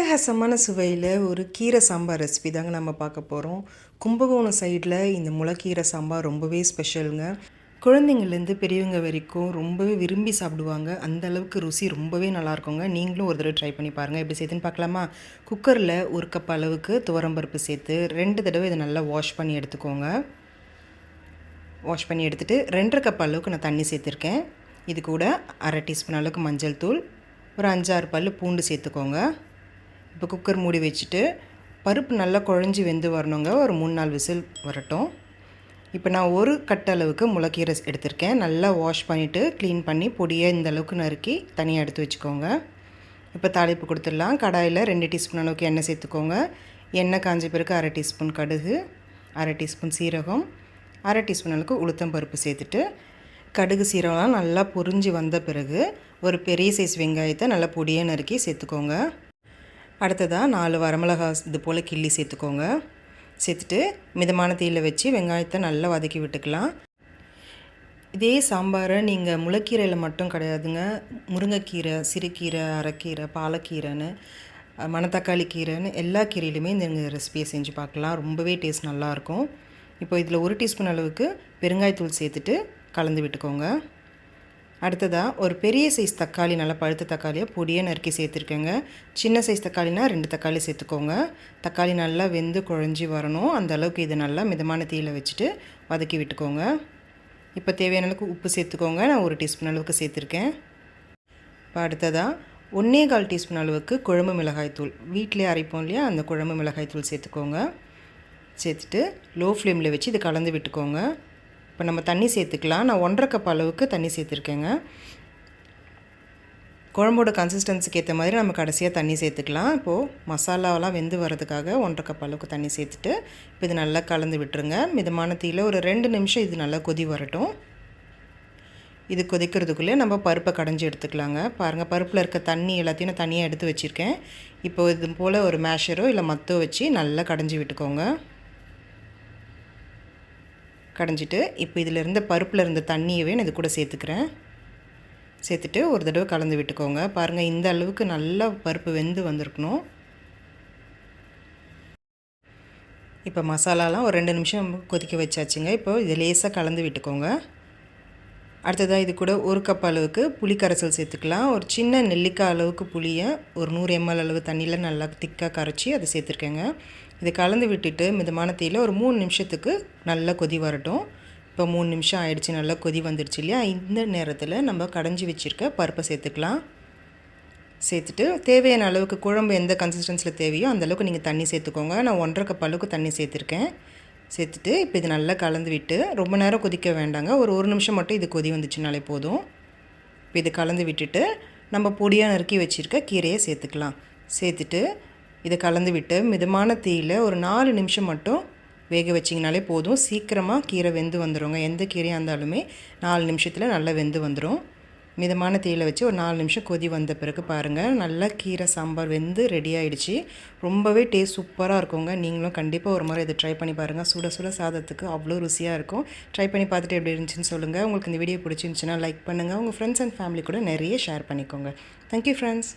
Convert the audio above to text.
அட்டகாசமான சுவையில் ஒரு கீரை சாம்பார் ரெசிபி தாங்க நம்ம பார்க்க போகிறோம் கும்பகோணம் சைடில் இந்த முளைக்கீரை சாம்பார் ரொம்பவே ஸ்பெஷலுங்க குழந்தைங்கள்லேருந்து பெரியவங்க வரைக்கும் ரொம்பவே விரும்பி சாப்பிடுவாங்க. அந்த அளவுக்கு ருசி ரொம்பவே நல்லாயிருக்குங்க. நீங்களும் ஒரு தடவை ட்ரை பண்ணி பாருங்கள் எப்படி சேர்த்துன்னு பார்க்கலாமா? குக்கரில் ஒரு கப் அளவுக்கு துவரம்பருப்பு சேர்த்து ரெண்டு தடவை இதை நல்லா வாஷ் பண்ணி எடுத்துக்கோங்க. வாஷ் பண்ணி எடுத்துகிட்டு ரெண்டரை கப் அளவுக்கு நான் தண்ணி சேர்த்துருக்கேன். இது கூட அரை டீஸ்பூன் அளவுக்கு மஞ்சள் தூள் ஒரு அஞ்சாறு பல் பூண்டு சேர்த்துக்கோங்க. இப்போ குக்கர் மூடி வச்சுட்டு பருப்பு நல்லா குழஞ்சி வெந்து வரணுங்க. ஒரு மூணு நாலு விசில் வரட்டும். இப்போ நான் ஒரு கட்ட அளவுக்கு முளைக்கீரை எடுத்திருக்கேன். நல்லா வாஷ் பண்ணிவிட்டு க்ளீன் பண்ணி பொடியை இந்த அளவுக்கு நறுக்கி தனியாக எடுத்து வச்சுக்கோங்க. இப்போ தாளிப்பு கொடுத்துடலாம். கடாயில் ரெண்டு டீஸ்பூன் அளவுக்கு எண்ணெய் சேர்த்துக்கோங்க. எண்ணெய் காஞ்ச பிறகு அரை டீஸ்பூன் கடுகு அரை டீஸ்பூன் சீரகம் அரை டீஸ்பூன் அளவுக்கு உளுத்தம் பருப்பு சேர்த்துட்டு கடுகு சீரகம்லாம் நல்லா பொரிஞ்சு வந்த பிறகு ஒரு பெரிய சைஸ் வெங்காயத்தை நல்லா பொடியாக நறுக்கி சேர்த்துக்கோங்க. அடுத்ததாக நாலு வரமிளகா இது போல் கிள்ளி சேர்த்துக்கோங்க. சேர்த்துட்டு மிதமான தீயில் வச்சு வெங்காயத்தை நல்லா வதக்கி விட்டுக்கலாம். இதே சாம்பாரை நீங்கள் முளைக்கீரையில் மட்டும் கிடையாதுங்க. முருங்கைக்கீரை சிறுகீரை அரைக்கீரை பாலக்கீரைன்னு மணத்தக்காளி கீரைன்னு எல்லா கீரையிலுமே இந்த ரெசிபியை செஞ்சு பார்க்கலாம். ரொம்பவே டேஸ்ட் நல்லாயிருக்கும் இப்போ இதில் ஒரு டீஸ்பூன் அளவுக்கு பெருங்காயத்தூள் சேர்த்துட்டு கலந்து விட்டுக்கோங்க. அடுத்ததாக ஒரு பெரிய சைஸ் தக்காளி நல்லா பழுத்த தக்காளியை பொடியை நறுக்கி சேர்த்துருக்கேங்க. சின்ன சைஸ் தக்காளினா ரெண்டு தக்காளி சேர்த்துக்கோங்க. தக்காளி நல்லா வெந்து குழஞ்சி வரணும். அந்த அளவுக்கு இது நல்லா மிதமான தீயில் வச்சுட்டு வதக்கி விட்டுக்கோங்க. இப்போ தேவையான அளவுக்கு உப்பு சேர்த்துக்கோங்க. நான் ஒரு டீஸ்பூன் அளவுக்கு சேர்த்துருக்கேன். இப்போ அடுத்ததாக ஒன்றே கால் டீஸ்பூன் அளவுக்கு குழம்பு மிளகாய்த்தூள் வீட்டிலே அரைப்போம் இல்லையா? அந்த குழம்பு மிளகாய்த்தூள் சேர்த்துக்கோங்க. சேர்த்துட்டு லோ ஃப்ளேமில் வச்சு இது கலந்து விட்டுக்கோங்க. இப்போ நம்ம தண்ணி சேர்த்துக்கலாம். நான் ஒன்றரை கப் அளவுக்கு தண்ணி சேர்த்துருக்கேங்க. குழம்போட கன்சிஸ்டன்சிக்கு ஏற்ற மாதிரி நம்ம கடைசியாக தண்ணி சேர்த்துக்கலாம். இப்போது மசாலாவெலாம் வெந்து வரதுக்காக ஒன்றரை கப் அளவுக்கு தண்ணி சேர்த்துட்டு இப்போ இது நல்லா கலந்து விட்டுருங்க. மிதமான தீயில் ஒரு ரெண்டு நிமிஷம் இது நல்லா கொதி வரட்டும். இது கொதிக்கிறதுக்குள்ளே நம்ம பருப்பை கடைஞ்சி எடுத்துக்கலாங்க. பாருங்கள் பருப்பில் இருக்க தண்ணி எல்லாத்தையும் நான் தனியாக எடுத்து வச்சுருக்கேன். இப்போ இது போல் ஒரு மேஷரோ இல்லை மத்தோ வச்சு நல்லா கடைஞ்சி விட்டுக்கோங்க. கடைஞ்சிட்டு இப்போ இதில் இருந்த பருப்பில் இருந்த தண்ணியவே நான் இது கூட சேர்த்துக்கிறேன். சேர்த்துட்டு ஒரு தடவை கலந்து விட்டுக்கோங்க. பாருங்கள் இந்த அளவுக்கு நல்லா பருப்பு வெந்து வந்திருக்கணும். இப்போ மசாலாலாம் ஒரு ரெண்டு நிமிஷம் கொதிக்க வச்சாச்சுங்க. இப்போ இதை லேசாக கலந்து விட்டுக்கோங்க. அடுத்ததாக இது கூட ஒரு கப் அளவுக்கு புளி கரைசல் சேர்த்துக்கலாம். ஒரு சின்ன நெல்லிக்காய் அளவுக்கு புளியை ஒரு நூறு எம்எல் அளவு தண்ணியில் நல்லா திக்காக கரைச்சி அதை சேர்த்துருக்கேங்க. இதை கலந்து விட்டுட்டு மிதமான தீயில் ஒரு மூணு நிமிஷத்துக்கு நல்லா கொதி வரட்டும். இப்போ மூணு நிமிஷம் ஆயிடுச்சு நல்லா கொதி வந்துடுச்சு இல்லையா? இந்த நேரத்தில் நம்ம கடைஞ்சி வச்சுருக்க பருப்பை சேர்த்துக்கலாம். சேர்த்துட்டு தேவையான அளவுக்கு குழம்பு எந்த கன்சிஸ்டன்சியில் தேவையோ அந்தளவுக்கு நீங்கள் தண்ணி சேர்த்துக்கோங்க. நான் ஒன்றரை கப் அளவுக்கு தண்ணி சேர்த்துருக்கேன். சேர்த்துட்டு இப்போ இது நல்லா கலந்து விட்டு ரொம்ப நேரம் கொதிக்க வேண்டாங்க. ஒரு ஒரு நிமிஷம் மட்டும் இது கொதி வந்துச்சுனாலே போதும். இப்போ இது கலந்து விட்டுட்டு நம்ம பொடியாக நறுக்கி வச்சுருக்க கீரையை சேர்த்துக்கலாம். சேர்த்துட்டு இதை கலந்து விட்டு மிதமான தீயில் ஒரு நாலு நிமிஷம் மட்டும் வேக வச்சிங்கனாலே போதும். சீக்கிரமாக கீரை வெந்து வந்துடுங்க எந்த கீரையாக இருந்தாலுமே நாலு நிமிஷத்தில் நல்லா வெந்து வந்துடும் மிதமான தீயில் வச்சு ஒரு நாலு நிமிஷம் கொதி வந்த பிறகு பாருங்கள் நல்லா கீரை சாம்பார் வெந்து ரெடி ஆகிடுச்சு ரொம்பவே டேஸ்ட் சூப்பராக இருக்குங்க. நீங்களும் கண்டிப்பாக ஒரு முறை இதை ட்ரை பண்ணி பாருங்கள் சுட சுட சாதத்துக்கு அவ்வளோ ருசியாக இருக்கும். ட்ரை பண்ணி பார்த்துட்டு எப்படி இருந்துச்சுன்னு சொல்லுங்கள் உங்களுக்கு இந்த வீடியோ பிடிச்சிருந்துச்சுன்னா லைக் பண்ணுங்கள் உங்கள் ஃப்ரெண்ட்ஸ் அண்ட் ஃபேமிலி கூட நிறைய ஷேர் பண்ணிக்கோங்க. Thank you friends